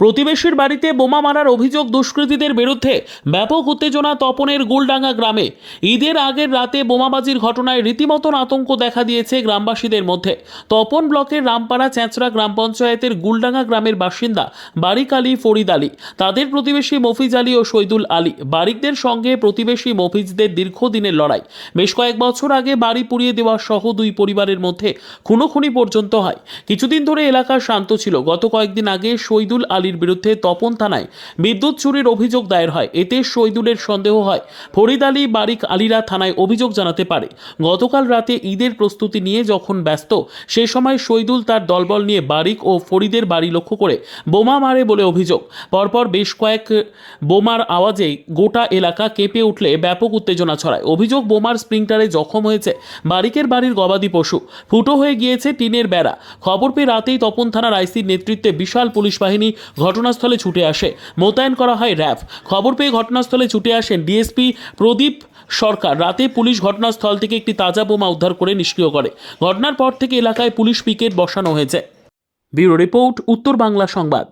প্রতিবেশীর বাড়িতে বোমা মারার অভিযোগ দুষ্কৃতীদের বিরুদ্ধে ব্যাপক উত্তেজনা তপনের গুলডাঙ্গা গ্রামে। ঈদের আগের রাতে বোমাবাজির ঘটনায় রীতিমতন আতঙ্ক দেখা দিয়েছে গ্রামবাসীদের মধ্যে। তপন ব্লকের রামপাড়া চ্যাঁচড়া গ্রাম পঞ্চায়েতের গুলডাঙ্গা গ্রামের বাসিন্দা বারিক আলী ফরিদ আলী, তাদের প্রতিবেশী মফিজ আলী ও শহীদুল আলী। বারিকদের সঙ্গে প্রতিবেশী মফিজদের দীর্ঘদিনের লড়াই। বেশ কয়েক বছর আগে বাড়ি পুড়িয়ে দেওয়া সহ দুই পরিবারের মধ্যে খুনোখুনি পর্যন্ত হয়। কিছুদিন ধরে এলাকা শান্ত ছিল। গত কয়েকদিন আগে শহীদুল আলীর বিরুদ্ধে তপন থানায় বিদ্যুৎ চুরির অভিযোগ দায়ের হয়। এতে শহীদুলের সন্দেহ হয়। ফরিদ আলী বারিক আলীরা থানায় অভিযোগ জানাতে পারে। গতকাল রাতে ঈদের প্রস্তুতি নিয়ে যখন ব্যস্ত, সে সময় শহীদুল তার দলবল নিয়ে বারিক ও ফরিদের বাড়ি লক্ষ্য করে বোমা মারে বলে অভিযোগ। পরপর বেশ কয়েক বোমার আওয়াজে গোটা এলাকা কেঁপে উঠলে ব্যাপক উত্তেজনা ছড়ায়। অভিযোগ বোমার স্প্রিংটারে জখম হয়েছে বারিকের বাড়ির গবাদি পশু। ফুটো হয়ে গিয়েছে টিনের বেড়া। খবর পেয়ে রাতেই তপন থানার আইসির নেতৃত্বে বিশাল পুলিশ বাহিনী ঘটনাস্থলে ছুটে আসে। মোতায়েন করা হয় র্যাব। খবর পেয়ে ঘটনাস্থলে ছুটে আসেন ডিএসপি প্রদীপ সরকার। রাতে পুলিশ ঘটনাস্থল থেকে একটি তাজা বোমা উদ্ধার করে নিষ্ক্রিয় করে। ঘটনার পর থেকে এলাকায় পুলিশ পিকেট বসানো হয়েছে। ব্যুরো রিপোর্ট, উত্তর বাংলা সংবাদ।